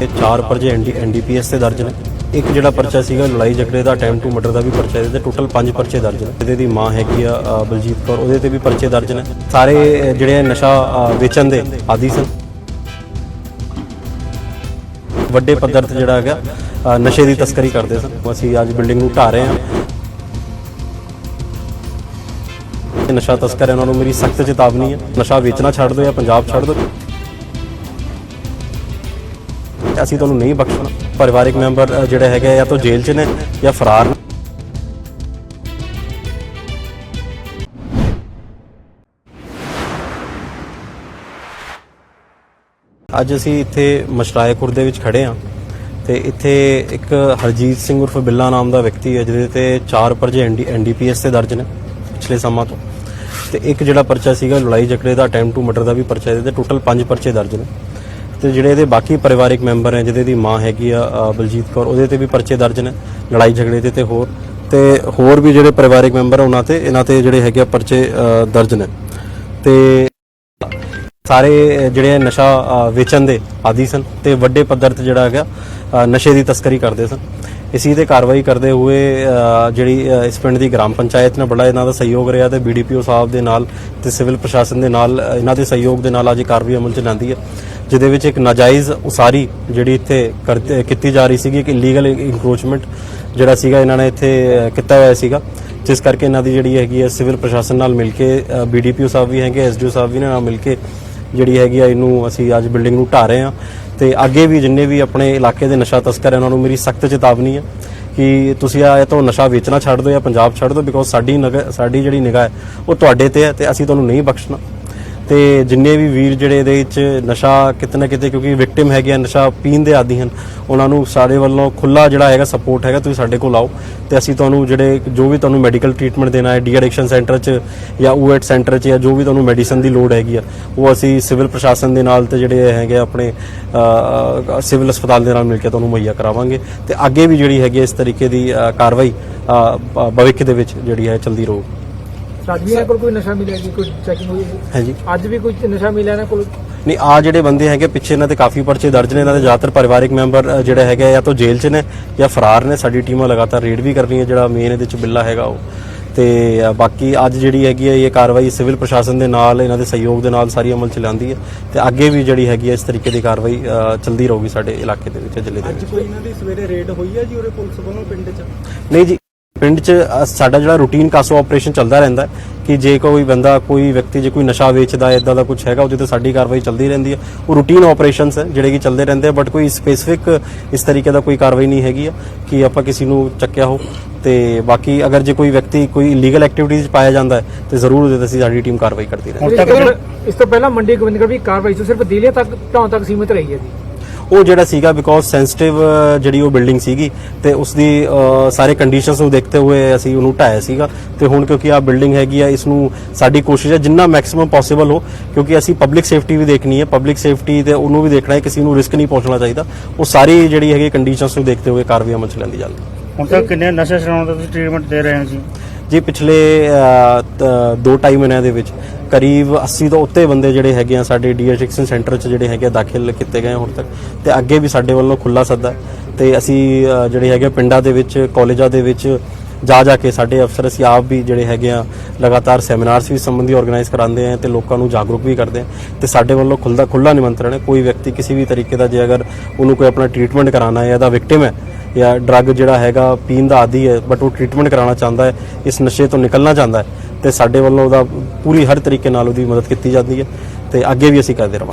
ਤੇ ਚਾਰ ਪਰਚੇ ਐਨਡੀ ਐਨਡੀਪੀਐਸ ਤੇ ਦਰਜ ਨੇ। ਇੱਕ ਜਿਹੜਾ ਪਰਚਾ ਸੀਗਾ ਲੜਾਈ ਝਗੜੇ ਦਾ ਅਟੈਂਪਟ ਟੂ ਮਰਡਰ ਦਾ ਵੀ ਪਰਚਾ ਇਹਦੇ ਤੇ ਟੋਟਲ 5 ਪਰਚੇ ਦਰਜ ਨੇ। ਇਹਦੇ ਦੀ ਮਾਂ ਹੈਗੀ ਆ ਬਲਜੀਤ ਕੌਰ, ਉਹਦੇ ਤੇ ਵੀ ਪਰਚੇ ਦਰਜ ਨੇ। ਸਾਰੇ ਜਿਹੜੇ ਨਸ਼ਾ ਵੇਚਣ ਦੇ ਆਦੀ ਸਨ। ਵੱਡੇ ਪੱਧਰ ਤੇ ਜਿਹੜਾ ਹੈਗਾ ਨਸ਼ੇ ਦੀ ਤਸਕਰੀ ਕਰਦੇ ਸਨ। ਅਸੀਂ ਅੱਜ ਬਿਲਡਿੰਗ ਨੂੰ ਢਾ ਰਹੇ ਹਾਂ। ਨਸ਼ਾ ਤਸਕਰ ਹੈ, ਉਹਨਾਂ ਨੂੰ ਮੇਰੀ ਸਖਤ ਚੇਤਾਵਨੀ ਹੈ। ਨਸ਼ਾ ਵੇਚਣਾ ਛੱਡ ਦਿਓ ਜਾਂ ਪੰਜਾਬ ਛੱਡ ਦਿਓ। ਅਸੀਂ ਤੁਹਾਨੂੰ ਨਹੀਂ ਬਖਸ਼ਣਾ ਪਰਿਵਾਰਿਕ ਮੈਂਬਰ ਅ, ਜਿਹੜੇ ਹੈਗੇ ਜਾਂ ਤਾਂ ਜੇਲ੍ਹ 'ਚ ਨੇ ਜਾਂ ਫਰਾਰ ਨੇ। ਅੱਜ ਅਸੀਂ ਇੱਥੇ ਮਸ਼ਰਾਏ ਖੁਰਦ ਦੇ ਵਿੱਚ ਖੜੇ ਹਾਂ ਤੇ ਇੱਥੇ ਇੱਕ ਹਰਜੀਤ ਸਿੰਘ ਉਰਫ ਬਿੱਲਾ ਨਾਮ ਦਾ ਵਿਅਕਤੀ ਹੈ ਜਿਹਦੇ ਤੇ ਚਾਰ ਪਰਚੇ ਐਨਡੀਪੀਐਸ ਤੇ ਦਰਜ ਨੇ ਪਿਛਲੇ ਸਮਾਂ ਤੋਂ। ਤੇ ਇੱਕ ਜਿਹੜਾ ਪਰਚਾ ਸੀਗਾ ਲੜਾਈ ਝਗੜੇ ਦਾ ਅਟੈਂਪਟ ਟੂ ਮਰਡਰ ਦਾ ਵੀ ਪਰਚਾ ਇਹਦੇ ਤੇ ਟੋਟਲ 5 ਪਰਚੇ ਦਰਜ ਨੇ। ਤੇ ਜਿਹੜੇ ਇਹਦੇ ਬਾਕੀ ਪਰਿਵਾਰਿਕ ਮੈਂਬਰ ਹੈ ਜਿਹਦੇ ਦੀ ਮਾਂ ਹੈਗੀ ਆ ਬਲਜੀਤ ਕੌਰ, ਉਹਦੇ ਤੇ ਵੀ ਪਰਚੇ ਦਰਜ ਨੇ, ਲੜਾਈ ਝਗੜੇ ਦੇ ਤੇ ਹੋਰ। ਤੇ ਹੋਰ ਵੀ ਜਿਹੜੇ ਪਰਿਵਾਰਿਕ ਮੈਂਬਰ ਉਹਨਾਂ ਤੇ, ਇਹਨਾਂ ਤੇ ਜਿਹੜੇ ਹੈਗੇ ਆ ਪਰਚੇ ਦਰਜ ਨੇ। ਤੇ ਸਾਰੇ ਜਿਹੜੇ ਨਸ਼ਾ ਵੇਚਣ ਦੇ ਆਦੀ ਸਨ ਤੇ ਵੱਡੇ ਪੱਧਰ ਤੇ ਜਿਹੜਾ ਹੈਗਾ ਨਸ਼ੇ ਦੀ ਤਸਕਰੀ ਕਰਦੇ ਸਨ। ਇਸੀ ਤੇ ਕਾਰਵਾਈ ਕਰਦੇ ਹੋਏ ਜਿਹੜੀ ਇਸ ਪਿੰਡ ਦੀ ਗ੍ਰਾਮ ਪੰਚਾਇਤ ਨੇ ਬੜਾ ਇਹਨਾਂ ਦਾ ਸਹਿਯੋਗ ਰਿਹਾ ਤੇ ਬੀਡੀਪੀਓ ਸਾਹਿਬ ਦੇ ਨਾਲ ਤੇ ਸਿਵਲ ਪ੍ਰਸ਼ਾਸਨ ਦੇ ਨਾਲ ਇਹਨਾਂ ਦੇ ਸਹਿਯੋਗ ਦੇ ਨਾਲ ਅੱਜ ਕਾਰਵਾਈ ਅਮਲ ਚ ਲਿਆਂਦੀ ਹੈ। ਜਿਹਦੇ ਵਿੱਚ ਇੱਕ ਨਾਜਾਇਜ਼ ਉਸਾਰੀ ਜਿਹੜੀ ਇੱਥੇ ਕਰਦੇ- ਕੀਤੀ ਜਾ ਰਹੀ ਸੀਗੀ, ਇੱਕ ਇਲੀਗਲ ਇਨਕਰੋਚਮੈਂਟ ਜਿਹੜਾ ਸੀਗਾ, ਇਹਨਾਂ ਨੇ ਇੱਥੇ ਕੀਤਾ ਹੋਇਆ ਸੀਗਾ। ਜਿਸ ਕਰਕੇ ਇਹਨਾਂ ਦੀ ਜਿਹੜੀ ਹੈਗੀ ਹੈ ਸਿਵਲ ਪ੍ਰਸ਼ਾਸਨ ਨਾਲ ਮਿਲ ਕੇ ਬੀਡੀਪੀਓ ਸਾਹਿਬ ਵੀ ਹੈਗੇ ਐਸਡੀਓ ਸਾਹਿਬ ਵੀ ਨੇ ਨਾਲ ਮਿਲ ਕੇ ਜਿਹੜੀ ਹੈਗੀ ਆ, ਇਹਨੂੰ ਅਸੀਂ ਅੱਜ ਬਿਲਡਿੰਗ ਨੂੰ ਢਾ ਰਹੇ ਹਾਂ। ਤੇ ਅੱਗੇ ਵੀ ਜਿੰਨੇ ਵੀ ਆਪਣੇ ਇਲਾਕੇ ਦੇ ਨਸ਼ਾ ਤਸਕਰ ਹੈ, ਉਹਨਾਂ ਨੂੰ ਮੇਰੀ ਸਖਤ ਚੇਤਾਵਨੀ ਹੈ ਕਿ ਤੁਸੀਂ ਆ ਤੋਂ ਨਸ਼ਾ ਵੇਚਣਾ ਛੱਡ ਦਿਓ ਜਾਂ ਪੰਜਾਬ ਛੱਡ ਦਿਓ ਬਿਕੋਜ਼ ਸਾਡੀ ਨਗ- ਸਾਡੀ ਜਿਹੜੀ ਨਿਗਾਹ ਹੈ, ਉਹ ਤੁਹਾਡੇ ਤੇ ਹੈ ਤੇ ਅਸੀਂ ਤੁਹਾਨੂੰ ਨਹੀਂ ਬਖਸ਼ਣਾ। ਤੇ ਜਿੰਨੇ ਵੀ ਵੀਰ ਜਿਹੜੇ ਇਹਦੇ ਵਿੱਚ ਨਸ਼ਾ ਕਿਤੇ ਨਾ ਕਿਤੇ, ਕਿਉਂਕਿ ਵਿਕਟਿਮ ਹੈਗੇ ਆ, ਨਸ਼ਾ ਪੀਣ ਦੇ ਆਦੀ ਹਨ, ਉਹਨਾਂ ਨੂੰ ਸਾਡੇ ਵੱਲੋਂ ਖੁੱਲਾ ਜਿਹੜਾ ਹੈਗਾ ਸਪੋਰਟ ਹੈਗਾ, ਤੁਸੀਂ ਸਾਡੇ ਕੋਲ ਆਓ। ਤੇ ਅਸੀਂ ਤੁਹਾਨੂੰ ਜਿਹੜੇ, ਜੋ ਵੀ ਤੁਹਾਨੂੰ ਮੈਡੀਕਲ ਟ੍ਰੀਟਮੈਂਟ ਦੇਣਾ ਹੈ ਡੀ ਐਡਿਕਸ਼ਨ ਸੈਂਟਰ 'ਚ ਜਾਂ ਊਐਟ ਸੈਂਟਰ 'ਚ ਜਾਂ ਜੋ ਵੀ ਤੁਹਾਨੂੰ ਮੈਡੀਸਨ ਦੀ ਲੋੜ ਹੈਗੀ ਆ, ਉਹ ਅਸੀਂ ਸਿਵਲ ਪ੍ਰਸ਼ਾਸਨ ਦੇ ਨਾਲ ਤੇ ਜਿਹੜੇ ਹੈਗੇ ਆ ਆਪਣੇ ਸਿਵਲ ਹਸਪਤਾਲ ਦੇ ਨਾਲ ਮਿਲ ਕੇ ਤੁਹਾਨੂੰ ਮੁਹੱਈਆ ਕਰਾਵਾਂਗੇ। ਤੇ ਅੱਗੇ ਵੀ ਜਿਹੜੀ ਹੈਗੀ ਹੈ ਇਸ ਤਰੀਕੇ ਦੀ ਕਾਰਵਾਈ ਭਵਿੱਖ ਦੇ ਵਿੱਚ ਜਿਹੜੀ ਹੈ ਚਲਦੀ ਰਹੂ। ਅੱਜ ਵੀ ਇਹਨਾਂ ਕੋਲ ਕੋਈ ਨਸ਼ਾ ਮਿਲਿਆ ਜੀ ਕੋਈ ਚੈਕਿੰਗ ਹੋਈ ਹੈ? ਹਾਂਜੀ। ਅੱਜ ਵੀ ਕੋਈ ਨਸ਼ਾ ਮਿਲਿਆ ਇਹਨਾਂ ਕੋਲ? ਨਹੀਂ ਆ ਜਿਹੜੇ ਬੰਦੇ ਹੈਗੇ ਪਿੱਛੇ ਇਹਨਾਂ ਤੇ ਕਾਫੀ ਪਰਚੇ ਦਰਜ ਨੇ ਇਹਨਾਂ ਦੇ ਜ਼ਿਆਦਾਤਰ ਪਰਿਵਾਰਿਕ ਮੈਂਬਰ ਅ, ਜਿਹੜੇ ਹੈਗੇ ਜਾਂ ਤਾਂ ਜੇਲ੍ਹ 'ਚ ਨੇ ਜਾਂ ਫਰਾਰ ਨੇ ਸਾਡੀ ਟੀਮਾਂ ਲਗਾਤਾਰ ਰੇਡ ਵੀ ਕਰ ਰਹੀਆਂ ਜਿਹੜਾ ਮੇਨ ਇਹਦੇ 'ਚ ਬਿੱਲਾ ਹੈਗਾ ਉਹ। ਤੇ ਅ, ਬਾਕੀ ਅੱਜ ਜਿਹੜੀ ਹੈਗੀ ਹੈ ਇਹ ਕਾਰਵਾਈ ਸਿਵਲ ਪ੍ਰਸ਼ਾਸਨ ਦੇ ਨਾਲ ਇਹਨਾਂ ਦੇ ਸਹਿਯੋਗ ਦੇ ਨਾਲ ਸਾਰੀ ਅਮਲ ਚ ਲਿਆਂਦੀ ਹੈ ਤੇ ਅੱਗੇ ਵੀ ਜਿਹੜੀ ਹੈਗੀ ਹੈ ਇਸ ਤਰੀਕੇ ਦੀ ਕਾਰਵਾਈ ਅ, ਚੱਲਦੀ ਰਹੂਗੀ ਸਾਡੇ ਇਲਾਕੇ ਦੇ ਵਿੱਚ ਜ਼ਿਲ੍ਹੇ ਦੇ ਵਿੱਚ। ਕੋਈ ਇਹਨਾਂ ਦੀ ਸਵੇਰੇ ਰੇਡ ਹੋਈ ਹੈ ਜੀ ਉਰੇ ਪੁਲਿਸ ਵੱਲੋਂ ਪਿੰਡ 'ਚ? ਨਹੀਂ ਜੀ ਪਿੰਡ 'ਚ ਸਾਡਾ ਜਿਹੜਾ ਰੂਟੀਨ ਕਾਸੋ ਆਪਰੇਸ਼ਨ ਚੱਲਦਾ ਰਹਿੰਦਾ ਹੈ ਕਿ ਜੇ ਕੋਈ ਬੰਦਾ ਕੋਈ ਵਿਅਕਤੀ ਜੇ ਕੋਈ ਨਸ਼ਾ ਵੇਚਦਾ ਇਦਾਂ ਦਾ ਕੁਝ ਹੈਗਾ ਉਹਦੇ ਤੇ ਸਾਡੀ ਕਾਰਵਾਈ ਚੱਲਦੀ ਰਹਿੰਦੀ ਹੈ। ਉਹ ਰੂਟੀਨ ਆਪਰੇਸ਼ਨਸ ਹੈ ਜਿਹੜੇ ਕਿ ਚੱਲਦੇ ਰਹਿੰਦੇ ਆ ਬਟ ਕੋਈ ਸਪੈਸੀਫਿਕ ਇਸ ਤਰੀਕੇ ਦਾ ਕੋਈ ਕਾਰਵਾਈ ਨਹੀਂ ਹੈਗੀ ਆ ਕਿ ਆਪਾਂ ਕਿਸੇ ਨੂੰ ਚੱਕਿਆ ਹੋ। ਤੇ ਬਾਕੀ ਅਗਰ ਜੇ ਕੋਈ ਵਿਅਕਤੀ ਕੋਈ ਇਲੀਗਲ ਐਕਟੀਵਿਟੀਜ਼ ਪਾਇਆ ਜਾਂਦਾ ਹੈ ਤੇ ਜ਼ਰੂਰ ਉਹਦੇ ਤੇ ਅਸੀਂ ਸਾਡੀ ਟੀਮ ਕਾਰਵਾਈ ਕਰਦੀ ਰਹਿੰਦੀ ਹੈ। ਇਸ ਤੋਂ ਪਹਿਲਾਂ ਮੰਡੀ ਗੋਬਿੰਦਗੜ੍ਹ ਵੀ ਕਾਰਵਾਈ ਸਿਰਫ ਦਿੱਲੀ ਤੱਕ ਢਾਉਣ ਤੱਕ ਸੀਮਿਤ ਰਹੀ ਹੈ ਜੀ। ਉਹ ਜਿਹੜਾ ਸੀਗਾ ਬਿਕੋਜ਼ ਸੈਂਸਿਟਿਵ ਜਿਹੜੀ ਉਹ ਬਿਲਡਿੰਗ ਸੀਗੀ ਤੇ ਉਸ ਦੀ ਸਾਰੇ ਕੰਡੀਸ਼ਨਸ ਨੂੰ ਦੇਖਦੇ ਹੋਏ ਅਸੀਂ ਉਹਨੂੰ ਢਾਇਆ ਸੀਗਾ ਤੇ ਹੁਣ ਕਿਉਂਕਿ ਆ ਬਿਲਡਿੰਗ ਹੈਗੀ ਆ, ਇਸ ਨੂੰ ਸਾਡੀ ਕੋਸ਼ਿਸ਼ ਹੈ ਜਿੰਨਾ ਮੈਕਸਿਮਮ ਪੋਸੀਬਲ ਹੋ, ਕਿਉਂਕਿ ਅਸੀਂ ਪਬਲਿਕ ਸੇਫਟੀ ਵੀ ਦੇਖਣੀ ਹੈ ਪਬਲਿਕ ਸੇਫਟੀ ਤੇ ਉਹਨੂੰ ਵੀ ਦੇਖਣਾ ਹੈ, ਕਿਸੇ ਨੂੰ ਰਿਸਕ ਨਹੀਂ ਪਹੁੰਚਣਾ ਚਾਹੀਦਾ। ਉਹ ਸਾਰੀ ਜਿਹੜੀ ਹੈਗੀ ਕੰਡੀਸ਼ਨਸ ਨੂੰ ਦੇਖਦੇ ਹੋਏ ਕਾਰਵਾਈ ਅਮਲ ਚ ਲੈਂਦੀ ਜਾਂਦੀ ਹੈ ਹੁਣ ਤੱਕ ਕਿੰਨੇ ਨਸ਼ਾ ਛਡਾਉਣ ਦਾ ਤੁਸੀਂ ਟ੍ਰੀਟਮੈਂਟ ਦੇ ਰਹੇ ਹੋ ਜੀ? ਜੀ ਪਿਛਲੇ 2.5 ਮਹੀਨਿਆਂ ਦੇ ਵਿੱਚ ਕਰੀਬ 80 ਤੋਂ ਉੱਤੇ ਬੰਦੇ ਜਿਹੜੇ ਹੈਗੇ ਆ ਸਾਡੇ ਡੀਐਡਿਕਸ਼ਨ ਸੈਂਟਰ 'ਚ ਜਿਹੜੇ ਹੈਗੇ ਆ ਦਾਖਲ ਕੀਤੇ ਗਏ ਹੁਣ ਤੱਕ। ਤੇ ਅੱਗੇ ਵੀ ਸਾਡੇ ਵੱਲੋਂ ਖੁੱਲਾ ਸੱਦਾ। ਹੈ ਤੇ ਅਸੀਂ ਜਿਹੜੇ ਹੈਗੇ ਆ ਪਿੰਡਾਂ ਦੇ ਵਿੱਚ, ਕਾਲਜਾਂ ਦੇ ਵਿੱਚ ਜਾ ਜਾ ਕੇ ਸਾਡੇ ਅਫਸਰ, ਅਸੀਂ ਆਪ ਵੀ ਜਿਹੜੇ ਹੈਗੇ ਆ ਲਗਾਤਾਰ ਸੈਮੀਨਾਰਸ ਵੀ ਸੰਬੰਧੀ ਆਰਗੇਨਾਈਜ਼ ਕਰਾਉਂਦੇ ਆ ਤੇ ਲੋਕਾਂ ਨੂੰ ਜਾਗਰੂਕ ਵੀ ਕਰਦੇ ਆ। ਤੇ ਸਾਡੇ ਵੱਲੋਂ ਖੁੱਲਦਾ ਖੁੱਲਾ ਨਿਮੰਤਰਣ ਹੈ। ਕੋਈ ਵਿਅਕਤੀ ਕਿਸੇ ਵੀ ਤਰੀਕੇ ਦਾ ਜੇ ਅਗਰ ਉਹਨੂੰ ਕੋਈ ਆਪਣਾ ਟ੍ਰੀਟਮੈਂਟ ਕਰਾਉਣਾ ਹੈ ਜਾਂ ਦਾ ਵਿਕਟਿਮ ਹੈ ਜਾਂ ਡਰੱਗ ਜਿਹੜਾ ਹੈਗਾ ਪੀਣ ਦਾ ਆਦੀ ਹੈ ਬਟ ਉਹ ਟ੍ਰੀਟਮੈਂਟ ਕਰਾਉਣਾ ਚਾਹੁੰਦਾ ਹੈ, ਇਸ ਨਸ਼ੇ ਤੋਂ ਨਿਕਲਣਾ ਚਾਹੁੰਦਾ ਹੈ, ਤੇ ਸਾਡੇ ਵੱਲੋਂ ਉਹਦਾ ਪੂਰੀ ਹਰ ਤਰੀਕੇ ਨਾਲ ਉਹਦੀ ਮਦਦ ਕੀਤੀ ਜਾਂਦੀ ਹੈ, ਤੇ ਅੱਗੇ ਵੀ ਅਸੀਂ ਕਰਦੇ ਰਹਾਂਗੇ